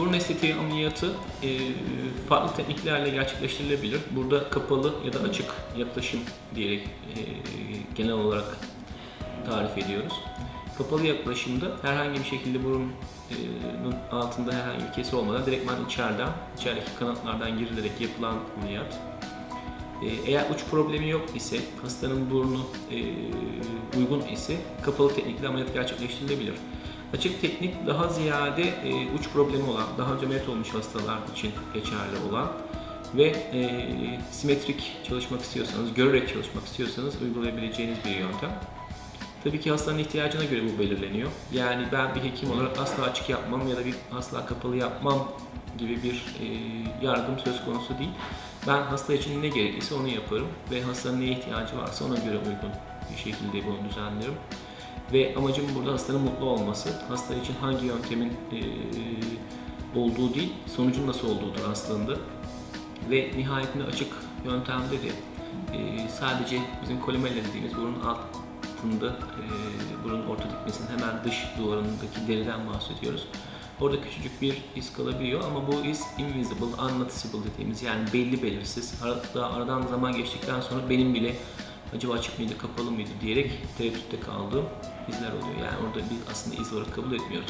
Burun estetiği ameliyatı e, farklı tekniklerle gerçekleştirilebilir. Burada kapalı ya da açık yaklaşım diyerek e, genel olarak tarif ediyoruz. Kapalı yaklaşımda herhangi bir şekilde burunun altında herhangi bir kesi olmadan direktman içeriden, içerideki kanatlardan girilerek yapılan ameliyat. E, Eğer uç problemi yok ise, hastanın burnu e, uygun ise kapalı teknikle ameliyat gerçekleştirilebilir. Açık teknik daha ziyade e, uç problemi olan, daha önce ameliyat olmuş hastalar için geçerli olan ve e, simetrik çalışmak istiyorsanız, görerek çalışmak istiyorsanız uygulayabileceğiniz bir yöntem. Tabii ki hastanın ihtiyacına göre bu belirleniyor. Yani ben bir hekim olarak asla açık yapmam ya da bir asla kapalı yapmam gibi bir e, yargım söz konusu değil. Ben hasta için ne gerekliyse onu yaparım ve hastanın neye ihtiyacı varsa ona göre uygun bir şekilde bunu düzenlerim. Ve amacım burada hastanın mutlu olması. Hasta için hangi yöntemin olduğu değil, sonucun nasıl olduğudur aslında. Ve nihayetinde açık yöntemde de sadece bizim kolimella dediğimiz burun altında e, burun orta dikmesinin hemen dış duvarındaki deriden bahsediyoruz. Orada küçücük bir iz kalabiliyor ama bu iz invisible, unnoticeable dediğimiz yani belli belirsiz. Arada, aradan zaman geçtikten sonra benim bile acaba açık mıydı, kapalı mıydı diyerek tereddütte kaldığım izler oluyor. Yani orada biz aslında iz olarak kabul etmiyoruz.